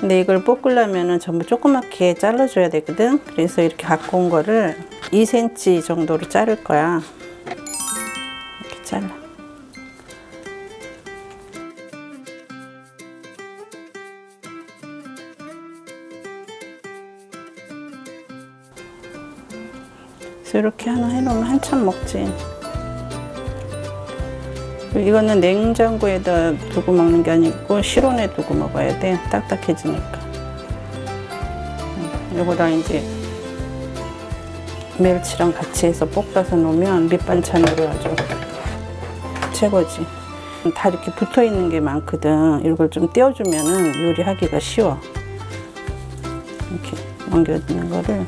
근데 이걸 볶으려면은 전부 조그맣게 잘라줘야 되거든. 그래서 이렇게 갖고 온 거를 2cm 정도로 자를 거야. 이렇게 잘라. 이렇게 하나 해놓으면 한참 먹지. 이거는 냉장고에다 두고 먹는 게 아니고 실온에 두고 먹어야 돼. 딱딱해지니까. 음, 이거랑 이제 멸치랑 같이 해서 볶아서 놓으면 밑반찬으로 아주 최고지. 다 이렇게 붙어 있는 게 많거든. 이걸 좀 떼어주면은 요리하기가 쉬워. 이렇게 옮겨지는 거를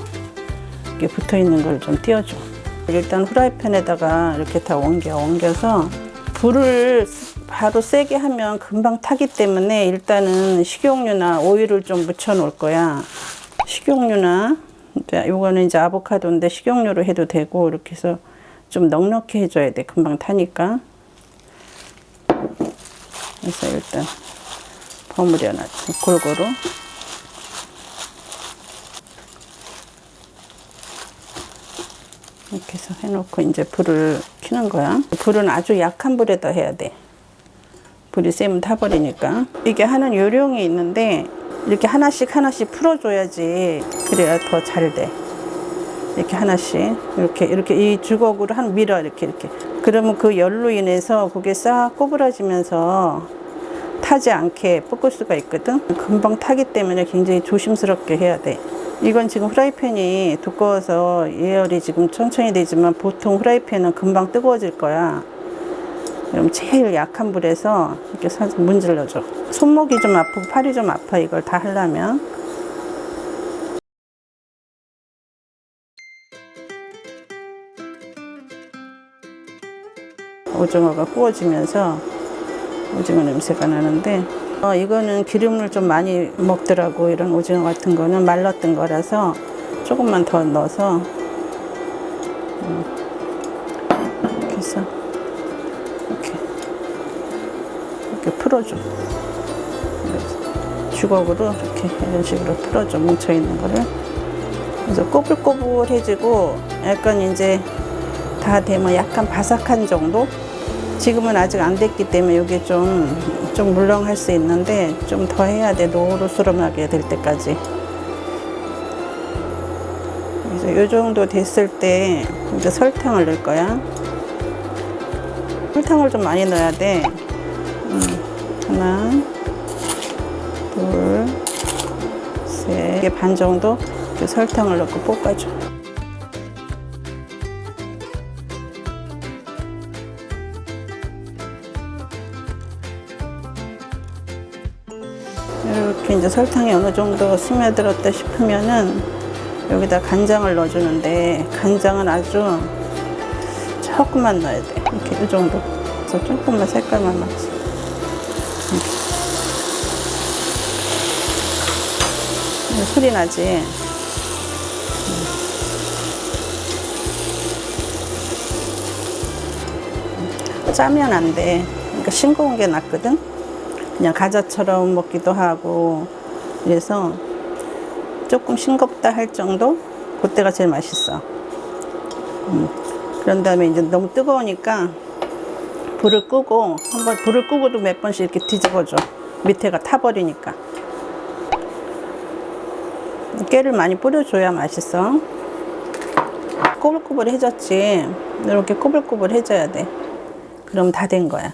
이렇게 붙어 있는 걸 좀 떼어줘. 일단 후라이팬에다가 이렇게 다 옮겨 옮겨서 불을 바로 세게 하면 금방 타기 때문에 일단은 식용유나 오일을 좀 묻혀 놓을 거야. 식용유나 이제 요거는 이제 아보카도인데 식용유로 해도 되고 이렇게 해서 좀 넉넉히 해줘야 돼. 금방 타니까. 그래서 일단 버무려 놨지 골고루. 이렇게 해서 해놓고 이제 불을 켜는 거야. 불은 아주 약한 불에다 해야 돼. 불이 세면 타버리니까. 이게 하는 요령이 있는데 이렇게 하나씩 하나씩 풀어줘야지 그래야 더 잘 돼. 이렇게 하나씩 이렇게 이렇게 이 주걱으로 한 밀어 이렇게 이렇게. 그러면 그 열로 인해서 그게 싹 꼬부라지면서 타지 않게 볶을 수가 있거든. 금방 타기 때문에 굉장히 조심스럽게 해야 돼. 이건 지금 후라이팬이 두꺼워서 예열이 지금 천천히 되지만 보통 후라이팬은 금방 뜨거워질 거야. 그럼 제일 약한 불에서 이렇게 살짝 문질러줘. 손목이 좀 아프고 팔이 좀 아파 이걸 다 하려면. 오징어가 구워지면서 오징어 냄새가 나는데 어, 이거는 기름을 좀 많이 먹더라고 이런 오징어 같은 거는 말랐던 거라서 조금만 더 넣어서. 음, 이렇게 해서 이렇게 이렇게 풀어줘. 주걱으로 이렇게 이런 식으로 풀어줘 뭉쳐 있는 거를. 그래서 꼬불꼬불해지고 약간 이제 다 되면 약간 바삭한 정도 지금은 아직 안 됐기 때문에 이게 좀, 좀 물렁할 수 있는데 좀 더 해야 돼. 노릇스름하게 될 때까지. 그래서 이 정도 됐을 때 이제 설탕을 넣을 거야. 설탕을 좀 많이 넣어야 돼. 음, 하나, 둘, 셋. 반 정도 설탕을 넣고 볶아줘. 이렇게 이제 설탕이 어느 정도 스며들었다 싶으면은 여기다 간장을 넣어주는데 간장은 아주 조금만 넣어야 돼. 이렇게 이 정도. 그래서 조금만 색깔만 맞지. 이렇게. 소리 나지? 음. 짜면 안 돼. 그러니까 싱거운 게 낫거든. 그냥 과자처럼 먹기도 하고 그래서 조금 싱겁다 할 정도? 그때가 제일 맛있어. 음. 그런 다음에 이제 너무 뜨거우니까 불을 끄고 한번 불을 끄고도 몇 번씩 이렇게 뒤집어줘. 밑에가 타버리니까. 깨를 많이 뿌려줘야 맛있어. 꼬불꼬불해졌지. 이렇게 꼬불꼬불해져야 돼. 그럼 다 된 거야